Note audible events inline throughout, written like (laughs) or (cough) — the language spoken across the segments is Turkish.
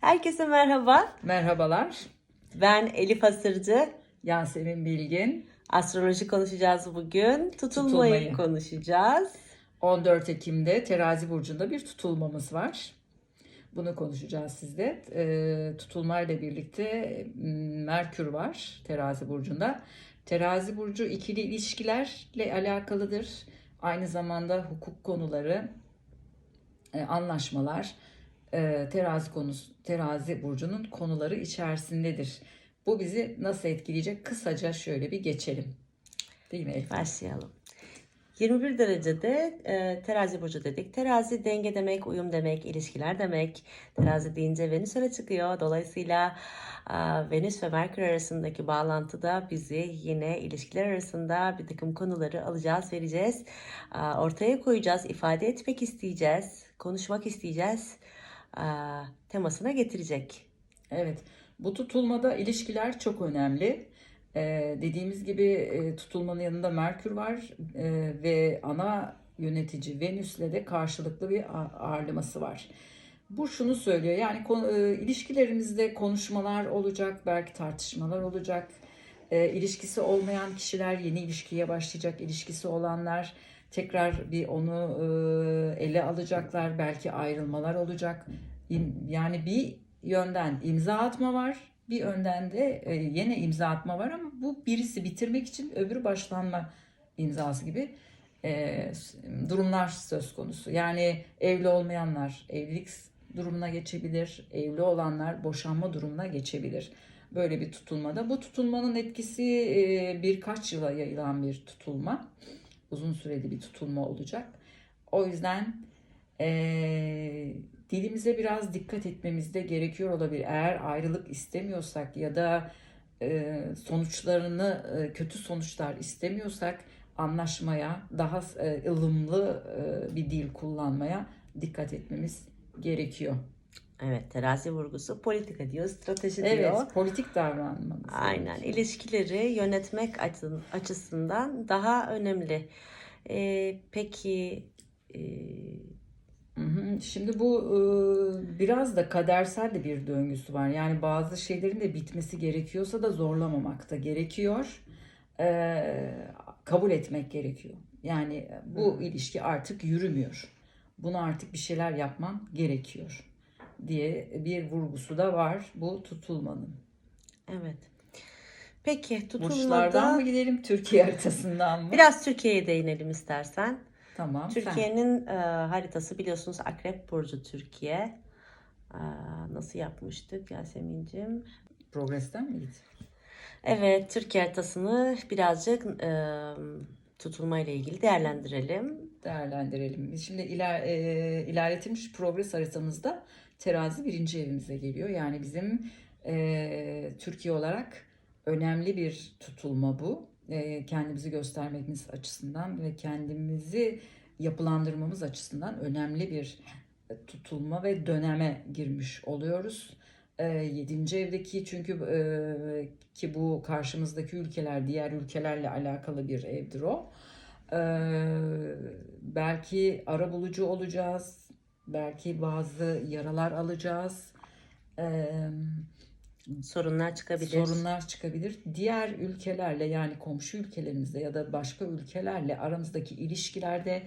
Herkese merhaba. Merhabalar. Ben Elif Asırcı. Yasemin Bilgin. Astroloji konuşacağız bugün. Tutulmayı, Tutulmayı. konuşacağız. 14 Ekim'de Terazi Burcu'nda bir tutulmamız var. Bunu konuşacağız sizle. Ee, tutulmayla birlikte m, Merkür var Terazi Burcu'nda. Terazi Burcu ikili ilişkilerle alakalıdır. Aynı zamanda hukuk konuları, e, anlaşmalar, e, terazi konusu, terazi burcunun konuları içerisindedir. Bu bizi nasıl etkileyecek? Kısaca şöyle bir geçelim. Değil mi Elif? Başlayalım. 21 derecede e, terazi burcu dedik. Terazi denge demek, uyum demek, ilişkiler demek. Terazi deyince Venüs öne çıkıyor. Dolayısıyla e, Venüs ve Merkür arasındaki bağlantıda bizi yine ilişkiler arasında bir takım konuları alacağız, vereceğiz. E, ortaya koyacağız, ifade etmek isteyeceğiz, konuşmak isteyeceğiz. E, temasına getirecek. Evet. Bu tutulmada ilişkiler çok önemli. Ee, dediğimiz gibi e, tutulmanın yanında Merkür var e, ve ana yönetici Venüs'le de karşılıklı bir ağırlaması var. Bu şunu söylüyor yani e, ilişkilerimizde konuşmalar olacak, belki tartışmalar olacak. E, ilişkisi olmayan kişiler yeni ilişkiye başlayacak, ilişkisi olanlar tekrar bir onu ele alacaklar, belki ayrılmalar olacak. Yani bir yönden imza atma var, bir yönden de yine imza atma var ama bu birisi bitirmek için öbürü başlanma imzası gibi durumlar söz konusu. Yani evli olmayanlar evlilik durumuna geçebilir, evli olanlar boşanma durumuna geçebilir. Böyle bir tutulmada. Bu tutulmanın etkisi birkaç yıla yayılan bir tutulma. Uzun süreli bir tutulma olacak. O yüzden e, dilimize biraz dikkat etmemiz de gerekiyor olabilir. Eğer ayrılık istemiyorsak ya da e, sonuçlarını e, kötü sonuçlar istemiyorsak anlaşmaya daha e, ılımlı e, bir dil kullanmaya dikkat etmemiz gerekiyor. Evet, terazi vurgusu politika diyor, strateji diyor. Evet, politik davranmamız Aynen. İlişkileri yönetmek açı- açısından daha önemli. Ee, peki e. Şimdi bu e, biraz da kadersel de bir döngüsü var. Yani bazı şeylerin de bitmesi gerekiyorsa da zorlamamak da gerekiyor. E, kabul etmek gerekiyor. Yani bu ilişki artık yürümüyor. Buna artık bir şeyler yapman gerekiyor diye bir vurgusu da var bu tutulmanın. evet. Peki Burçlardan tutulmada mı gidelim Türkiye haritasından mı? biraz Türkiye'ye değinelim istersen. Tamam. Türkiye'nin e, haritası biliyorsunuz Akrep Burcu Türkiye. Aa, nasıl yapmıştık Yasemin'cim? Progres'ten mi git? Evet, Türkiye haritasını birazcık e, tutulma ile ilgili değerlendirelim. değerlendirelim. Şimdi iler, e, ilerletilmiş progres haritamızda terazi birinci evimize geliyor. Yani bizim e, Türkiye olarak önemli bir tutulma bu. E, kendimizi göstermemiz açısından ve kendimizi yapılandırmamız açısından önemli bir tutulma ve döneme girmiş oluyoruz. E, yedinci evdeki çünkü e, ki bu karşımızdaki ülkeler diğer ülkelerle alakalı bir evdir o. Ee, belki ara bulucu olacağız. Belki bazı yaralar alacağız. Ee, Sorunlar çıkabilir. sorunlar çıkabilir. Diğer ülkelerle yani komşu ülkelerimizde ya da başka ülkelerle aramızdaki ilişkilerde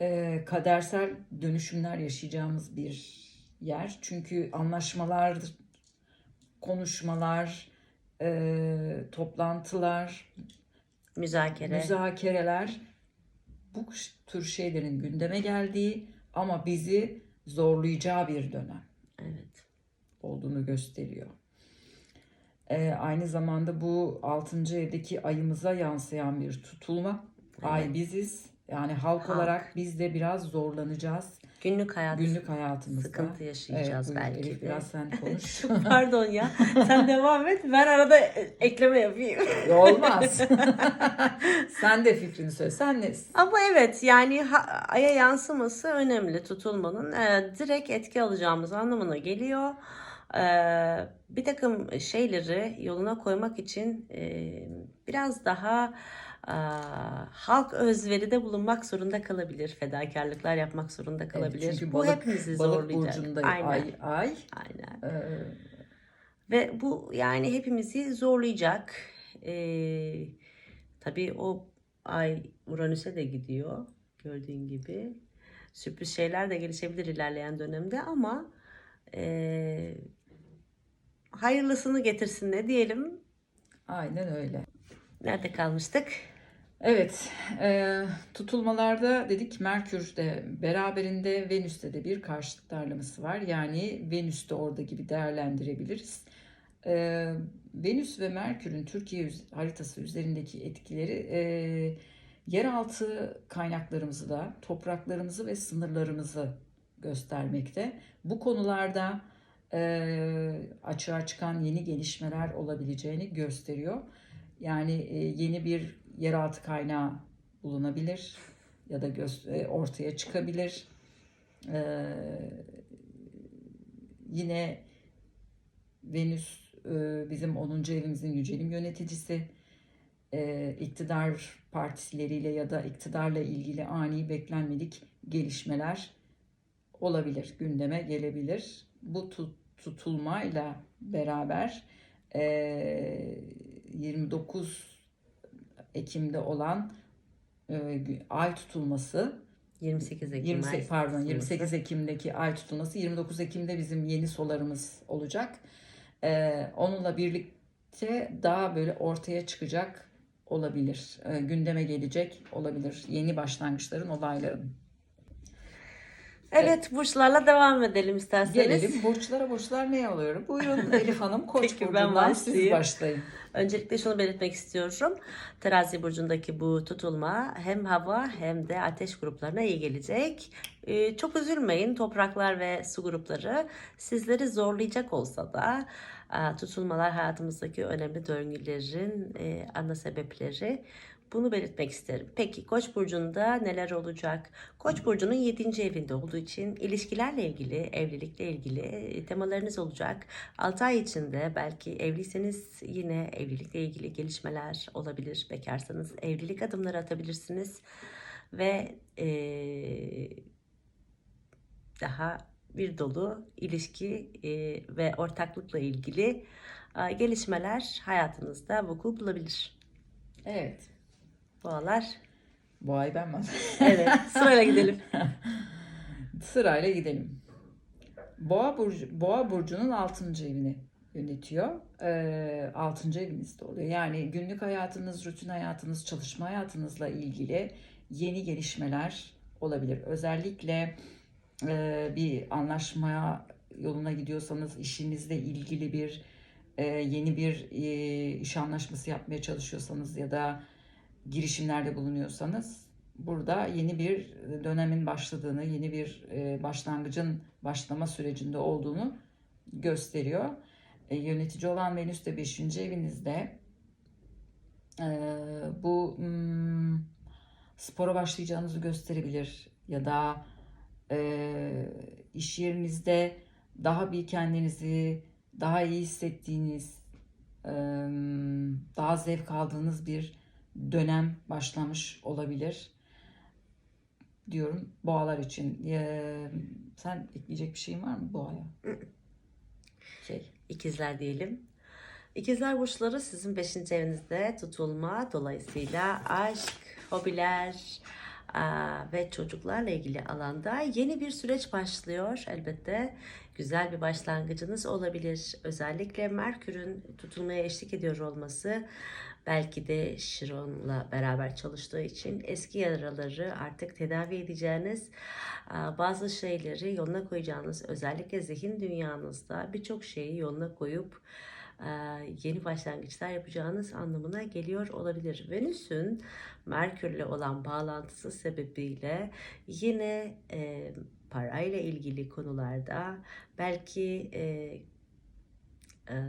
e, kadersel dönüşümler yaşayacağımız bir yer. Çünkü anlaşmalar, konuşmalar, e, toplantılar, Müzakere. müzakereler bu tür şeylerin gündeme geldiği ama bizi zorlayacağı bir dönem evet. olduğunu gösteriyor. Ee, aynı zamanda bu 6. evdeki ayımıza yansıyan bir tutulma. Ay biziz. Yani halk, Halk. olarak biz de biraz zorlanacağız Günlük hayat günlük hayatımızda. sıkıntı yaşayacağız buyur belki Elif, de. biraz sen (laughs) konuş. Pardon ya. Sen (laughs) devam et. Ben arada e, ekleme yapayım. Olmaz. (laughs) sen de fikrini söyle. Sen ne? Ama evet yani aya yansıması önemli tutulmanın. Ee, direkt etki alacağımız anlamına geliyor. Ee, bir takım şeyleri yoluna koymak için e, biraz daha halk özveride bulunmak zorunda kalabilir. Fedakarlıklar yapmak zorunda kalabilir. çünkü bu balık- hepimizi Balık zorlayacak. burcunda Aynen. ay ay. Aynen. Ee, Ve bu yani hepimizi zorlayacak. Ee, tabii o ay Uranüs'e de gidiyor gördüğün gibi. Sürpriz şeyler de gelişebilir ilerleyen dönemde ama ee, hayırlısını getirsin ne diyelim. aynen öyle. Nerede kalmıştık? Evet, e, tutulmalarda dedik Merkür de beraberinde Venüs'te de bir karşıtlık darlaması var. Yani Venüs de orada gibi değerlendirebiliriz. E, Venüs ve Merkür'ün Türkiye haritası üzerindeki etkileri e, yeraltı kaynaklarımızı da, topraklarımızı ve sınırlarımızı göstermekte. Bu konularda e, açığa çıkan yeni gelişmeler olabileceğini gösteriyor. Yani e, yeni bir yeraltı kaynağı bulunabilir ya da göz, e, ortaya çıkabilir. Ee, yine Venüs e, bizim 10. evimizin yücelim yöneticisi. Ee, iktidar partileriyle ya da iktidarla ilgili ani beklenmedik gelişmeler olabilir, gündeme gelebilir. Bu tut, tutulmayla beraber e, 29 Ekim'de olan e, ay tutulması 28 Ekim 28 ay pardon tutulması. 28 Ekim'deki ay tutulması 29 Ekim'de bizim yeni solarımız olacak. Ee, onunla birlikte daha böyle ortaya çıkacak olabilir. Ee, gündeme gelecek olabilir. Yeni başlangıçların, olayların. Evet burçlarla devam edelim isterseniz. Gelelim burçlara burçlar ne alıyorum? Buyurun (laughs) Elif Hanım Koç Peki, ben burcundan siz başlayayım. başlayın. Öncelikle şunu belirtmek istiyorum. Terazi burcundaki bu tutulma hem hava hem de ateş gruplarına iyi gelecek. Ee, çok üzülmeyin topraklar ve su grupları sizleri zorlayacak olsa da e, tutulmalar hayatımızdaki önemli döngülerin e, ana sebepleri. Bunu belirtmek isterim. Peki Koç burcunda neler olacak? Koç burcunun 7. evinde olduğu için ilişkilerle ilgili, evlilikle ilgili e, temalarınız olacak. 6 ay içinde belki evliyseniz yine evlilikle ilgili gelişmeler olabilir. Bekarsanız evlilik adımları atabilirsiniz. Ve eee, daha bir dolu ilişki eee, ve ortaklıkla ilgili eee, gelişmeler hayatınızda vuku bulabilir. Evet. Boğalar. Bu ay ben mi? (laughs) Evet sırayla gidelim. (laughs) Sırayla gidelim. Boğa burcu Boğa burcunun 6. evini yönetiyor. Ee, 6. evinizde oluyor. Yani günlük hayatınız, rutin hayatınız, çalışma hayatınızla ilgili yeni gelişmeler olabilir. Özellikle e, bir anlaşmaya yoluna gidiyorsanız işinizle ilgili bir e, yeni bir e, iş anlaşması yapmaya çalışıyorsanız ya da girişimlerde bulunuyorsanız burada yeni bir dönemin başladığını, yeni bir e, başlangıcın başlama sürecinde olduğunu gösteriyor. E, yönetici olan Venüs de 5. evinizde. E, bu hmm, spora başlayacağınızı gösterebilir ya da iş yerinizde daha bir kendinizi daha iyi hissettiğiniz, daha zevk aldığınız bir dönem başlamış olabilir diyorum boğalar için. Ee, sen ekleyecek bir şeyin var mı boğaya? Şey, İkizler diyelim. İkizler burçları sizin 5. evinizde tutulma dolayısıyla aşk, hobiler ve çocuklarla ilgili alanda yeni bir süreç başlıyor elbette. Güzel bir başlangıcınız olabilir. Özellikle Merkür'ün tutulmaya eşlik ediyor olması belki de Şiron'la beraber çalıştığı için eski yaraları artık tedavi edeceğiniz bazı şeyleri yoluna koyacağınız özellikle zihin dünyanızda birçok şeyi yoluna koyup yeni başlangıçlar yapacağınız anlamına geliyor olabilir. Venüs'ün Merkür'le olan bağlantısı sebebiyle yine e, parayla ilgili konularda belki e, e,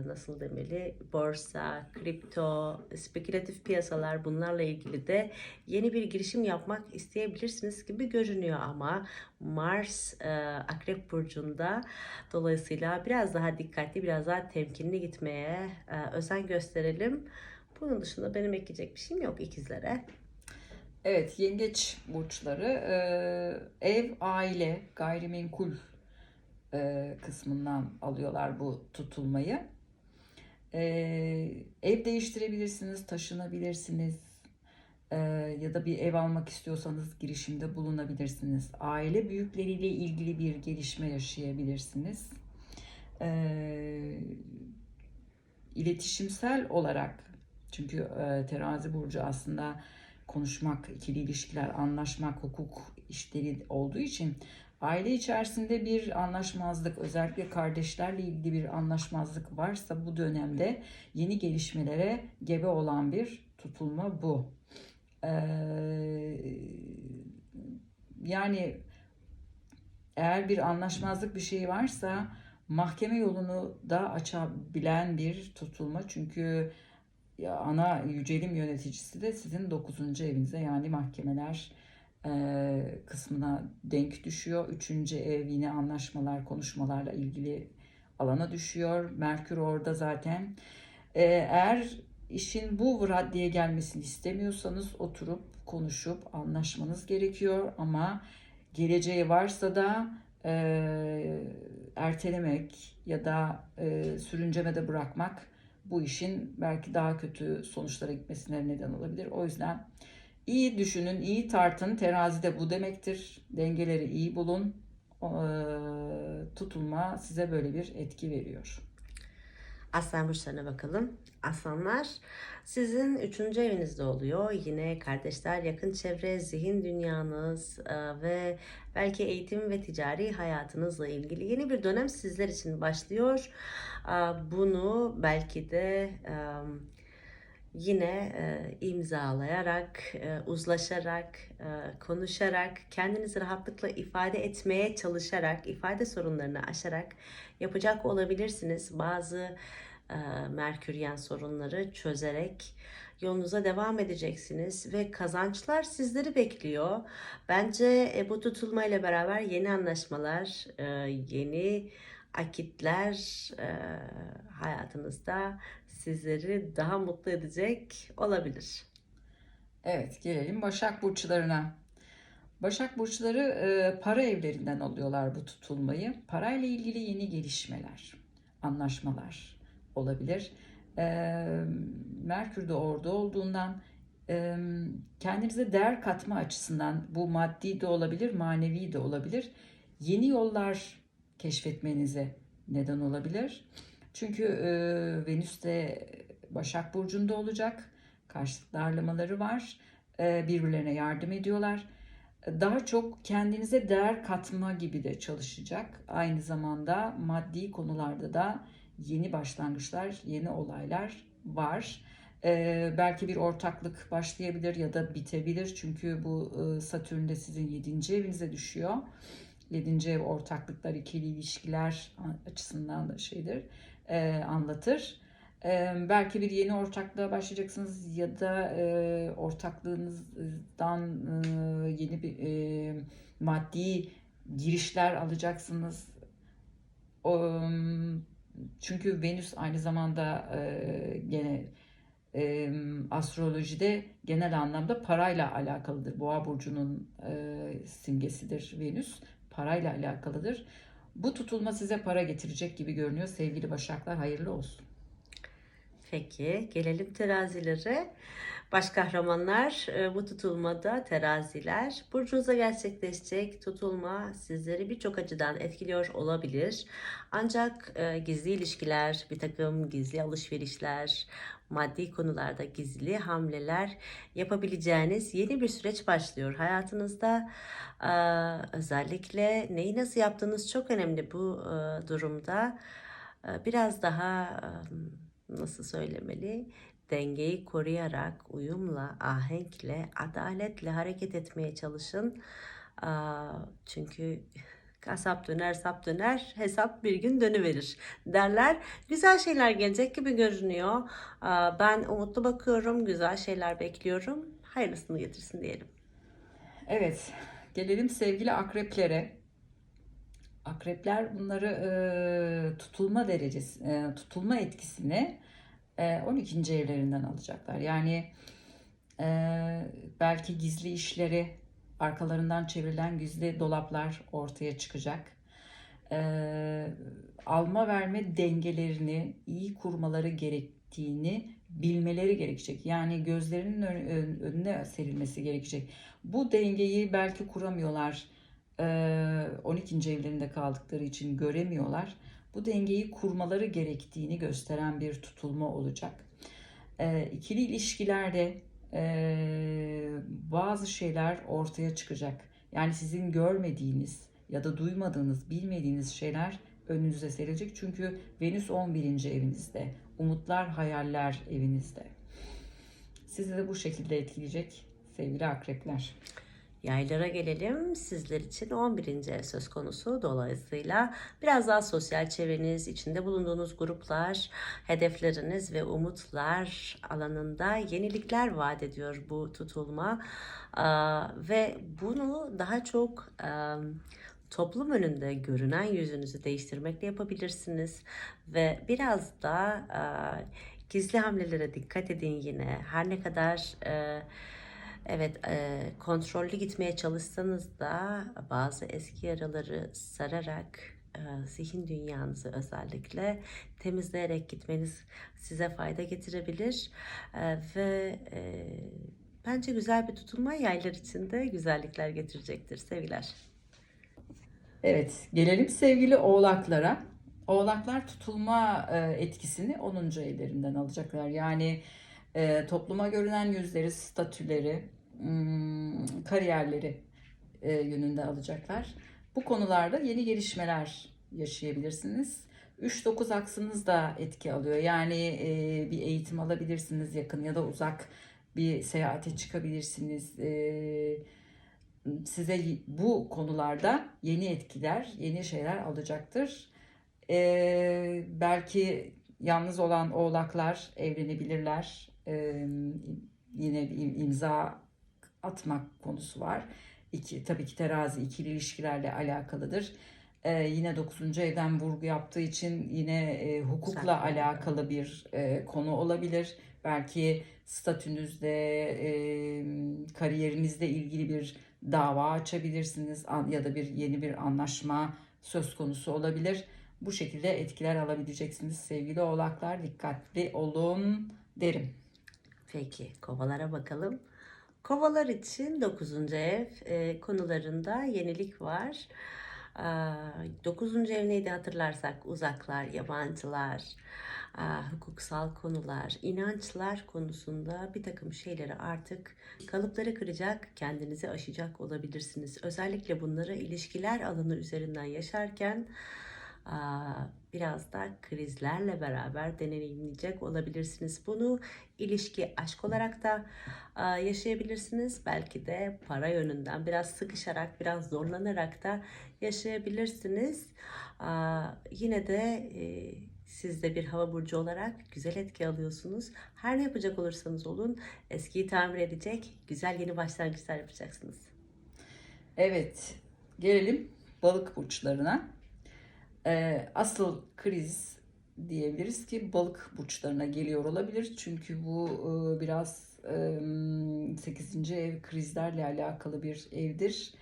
nasıl demeli borsa, kripto, spekülatif piyasalar bunlarla ilgili de yeni bir girişim yapmak isteyebilirsiniz gibi görünüyor ama Mars e, Akrep burcunda dolayısıyla biraz daha dikkatli, biraz daha temkinli gitmeye e, özen gösterelim. Bunun dışında benim ekleyecek bir şeyim yok ikizlere. Evet, yengeç burçları e, ev, aile, gayrimenkul e, kısmından alıyorlar bu tutulmayı. E, ev değiştirebilirsiniz, taşınabilirsiniz e, ya da bir ev almak istiyorsanız girişimde bulunabilirsiniz. Aile büyükleriyle ilgili bir gelişme yaşayabilirsiniz. E, iletişimsel olarak çünkü e, terazi burcu aslında konuşmak, ikili ilişkiler, anlaşmak, hukuk işleri olduğu için aile içerisinde bir anlaşmazlık, özellikle kardeşlerle ilgili bir anlaşmazlık varsa bu dönemde yeni gelişmelere gebe olan bir tutulma bu. Ee, yani eğer bir anlaşmazlık bir şey varsa mahkeme yolunu da açabilen bir tutulma. Çünkü ana yücelim yöneticisi de sizin 9. evinize yani mahkemeler e, kısmına denk düşüyor. 3. ev yine anlaşmalar, konuşmalarla ilgili alana düşüyor. Merkür orada zaten. E, eğer işin bu raddeye gelmesini istemiyorsanız oturup konuşup anlaşmanız gerekiyor ama geleceği varsa da e, ertelemek ya da e, sürüncemede bırakmak bu işin belki daha kötü sonuçlara gitmesine neden olabilir. O yüzden iyi düşünün, iyi tartın. Terazide bu demektir. Dengeleri iyi bulun. Ee, tutulma size böyle bir etki veriyor. Aslan burçlarına bakalım. Aslanlar sizin üçüncü evinizde oluyor. Yine kardeşler, yakın çevre, zihin dünyanız e, ve belki eğitim ve ticari hayatınızla ilgili yeni bir dönem sizler için başlıyor. E, Bunu belki de e, yine e, imzalayarak, e, uzlaşarak, e, konuşarak, kendinizi rahatlıkla ifade etmeye çalışarak, ifade sorunlarını aşarak yapacak olabilirsiniz. Bazı e, Merküryen sorunları çözerek yolunuza devam edeceksiniz ve kazançlar sizleri bekliyor. Bence e, bu tutulmayla beraber yeni anlaşmalar, e, yeni akitler e, hayatınızda sizleri daha mutlu edecek olabilir. Evet, gelelim Başak burçlarına. Başak burçları e, para evlerinden alıyorlar bu tutulmayı. Parayla ilgili yeni gelişmeler, anlaşmalar olabilir. E, Merkür de orada olduğundan e, kendinize değer katma açısından bu maddi de olabilir, manevi de olabilir. Yeni yollar keşfetmenize neden olabilir. Çünkü e, Venüs de Başak Burcu'nda olacak. Karşılıklı ağırlamaları var. E, birbirlerine yardım ediyorlar. Daha çok kendinize değer katma gibi de çalışacak. Aynı zamanda maddi konularda da yeni başlangıçlar, yeni olaylar var. E, belki bir ortaklık başlayabilir ya da bitebilir. Çünkü bu e, Satürn de sizin 7. evinize düşüyor. 7. ev ortaklıklar, ikili ilişkiler açısından da şeydir, e, anlatır. E, belki bir yeni ortaklığa başlayacaksınız ya da e, ortaklığınızdan e, yeni bir e, maddi girişler alacaksınız. O, çünkü Venüs aynı zamanda e, gene e, astrolojide genel anlamda parayla alakalıdır. Boğa burcunun e, simgesidir Venüs parayla alakalıdır. Bu tutulma size para getirecek gibi görünüyor sevgili Başaklar. Hayırlı olsun. Peki gelelim terazilere. Baş kahramanlar e, bu tutulmada teraziler. Burcunuza gerçekleşecek tutulma sizleri birçok açıdan etkiliyor olabilir. Ancak e, gizli ilişkiler, bir takım gizli alışverişler, maddi konularda gizli hamleler yapabileceğiniz yeni bir süreç başlıyor hayatınızda. Özellikle neyi nasıl yaptığınız çok önemli bu durumda. Biraz daha nasıl söylemeli? dengeyi koruyarak, uyumla, ahenkle, adaletle hareket etmeye çalışın. Çünkü kasap döner, sap döner, hesap bir gün dönüverir derler. Güzel şeyler gelecek gibi görünüyor. Ben umutlu bakıyorum, güzel şeyler bekliyorum. Hayırlısını getirsin diyelim. Evet, gelelim sevgili akreplere. Akrepler bunları e, tutulma derecesi, e, tutulma etkisini e, 12. evlerinden alacaklar. Yani e, belki gizli işleri arkalarından çevrilen gizli dolaplar ortaya çıkacak. E, alma verme dengelerini iyi kurmaları gerektiğini bilmeleri gerekecek. Yani gözlerinin ön- ön- önüne serilmesi gerekecek. Bu dengeyi belki kuramıyorlar. E, 12. evlerinde kaldıkları için göremiyorlar. Bu dengeyi kurmaları gerektiğini gösteren bir tutulma olacak. E, ikili ilişkilerde e, bazı şeyler ortaya çıkacak. Yani sizin görmediğiniz ya da duymadığınız, bilmediğiniz şeyler önünüze serilecek. Çünkü Venüs 11. evinizde, umutlar, hayaller evinizde. Sizi de bu şekilde etkileyecek sevgili akrepler. Yaylara gelelim. Sizler için 11. ev söz konusu. Dolayısıyla biraz daha sosyal çevreniz, içinde bulunduğunuz gruplar, hedefleriniz ve umutlar alanında yenilikler vaat ediyor bu tutulma. Ve bunu daha çok toplum önünde görünen yüzünüzü değiştirmekle yapabilirsiniz. Ve biraz da gizli hamlelere dikkat edin yine. Her ne kadar... e, Evet, e, kontrollü gitmeye çalışsanız da bazı eski yaraları sararak e, zihin dünyanızı özellikle temizleyerek gitmeniz size fayda getirebilir E, ve e, bence güzel bir tutulma yaylar için de güzellikler getirecektir sevgiler. Evet, gelelim sevgili oğlaklara. Oğlaklar tutulma e, etkisini 10. evlerinden alacaklar. Yani e, topluma görünen yüzleri, statüleri, kariyerleri e, yönünde alacaklar. Bu konularda yeni gelişmeler yaşayabilirsiniz. 3-9 aksınız da etki alıyor. Yani e, bir eğitim alabilirsiniz yakın ya da uzak bir seyahate çıkabilirsiniz. E, size bu konularda yeni etkiler, yeni şeyler alacaktır. Belki yalnız olan oğlaklar evlenebilirler. Yine bir im- imza atmak konusu var. İki, tabii ki terazi ikili ilişkilerle alakalıdır. Ee, yine 9. evden vurgu yaptığı için yine e, hukukla Güzel. alakalı bir e, konu olabilir. Belki statünüzde, e, kariyerinizle ilgili bir dava açabilirsiniz ya da bir yeni bir anlaşma söz konusu olabilir. Bu şekilde etkiler alabileceksiniz sevgili oğlaklar. Dikkatli olun derim. Peki kovalara bakalım. Kovalar için 9. ev e, konularında yenilik var. 9. ev neydi hatırlarsak uzaklar, yabancılar, aa, hukuksal konular, inançlar konusunda bir takım şeyleri artık kalıpları kıracak, kendinizi aşacak olabilirsiniz. Özellikle bunları ilişkiler alanı üzerinden yaşarken aa, biraz da krizlerle beraber deneyimleyecek olabilirsiniz. Bunu ilişki, aşk olarak da aa, yaşayabilirsiniz. Belki de para yönünden biraz sıkışarak, biraz zorlanarak da yaşayabilirsiniz. Aa, yine de e, siz de bir hava burcu olarak güzel etki alıyorsunuz. Her ne yapacak olursanız olun eskiyi tamir edecek güzel yeni başlangıçlar yapacaksınız. Evet, gelelim balık burçlarına. Ee, asıl kriz diyebiliriz ki balık burçlarına geliyor olabilir. Çünkü bu e, biraz e, 8. ev krizlerle alakalı bir evdir.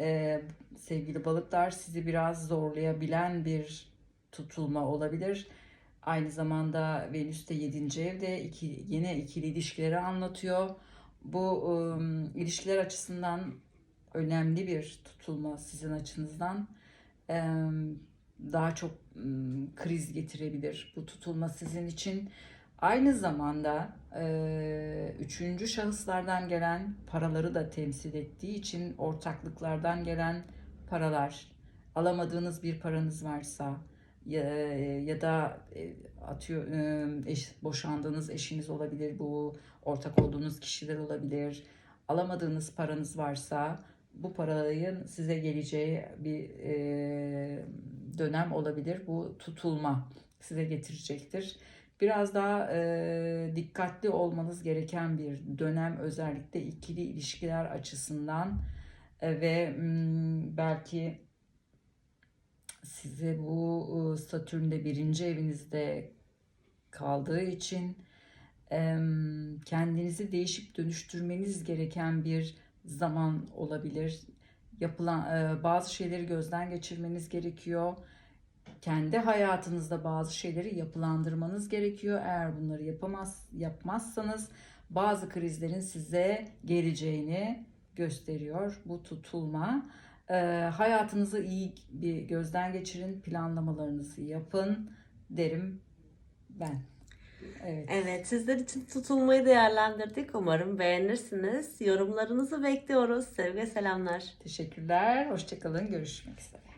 Ee, sevgili balıklar sizi biraz zorlayabilen bir tutulma olabilir. Aynı zamanda Venüs de 7. evde iki, yine ikili ilişkileri anlatıyor. Bu e, ilişkiler açısından önemli bir tutulma sizin açınızdan. Ee, daha çok kriz getirebilir bu tutulma sizin için. Aynı zamanda üçüncü şahıslardan gelen paraları da temsil ettiği için ortaklıklardan gelen paralar, alamadığınız bir paranız varsa ya, ya da atıyor eş, boşandığınız eşiniz olabilir bu, ortak olduğunuz kişiler olabilir. Alamadığınız paranız varsa bu paranın size geleceği bir e, dönem olabilir. Bu tutulma size getirecektir. Biraz daha e, dikkatli olmanız gereken bir dönem özellikle ikili ilişkiler açısından E, ve mm, belki size bu e, Satürn'de birinci evinizde kaldığı için em, kendinizi değişip dönüştürmeniz gereken bir zaman olabilir. Yapılan e, bazı şeyleri gözden geçirmeniz gerekiyor. Kendi hayatınızda bazı şeyleri yapılandırmanız gerekiyor. Eğer bunları yapamaz yapmazsanız bazı krizlerin size geleceğini gösteriyor bu tutulma. Ee, hayatınızı iyi bir gözden geçirin, planlamalarınızı yapın derim ben. Evet. Evet, sizler için tutulmayı değerlendirdik. Umarım beğenirsiniz. Yorumlarınızı bekliyoruz. Sevgi selamlar. Teşekkürler. Hoşçakalın. Görüşmek üzere.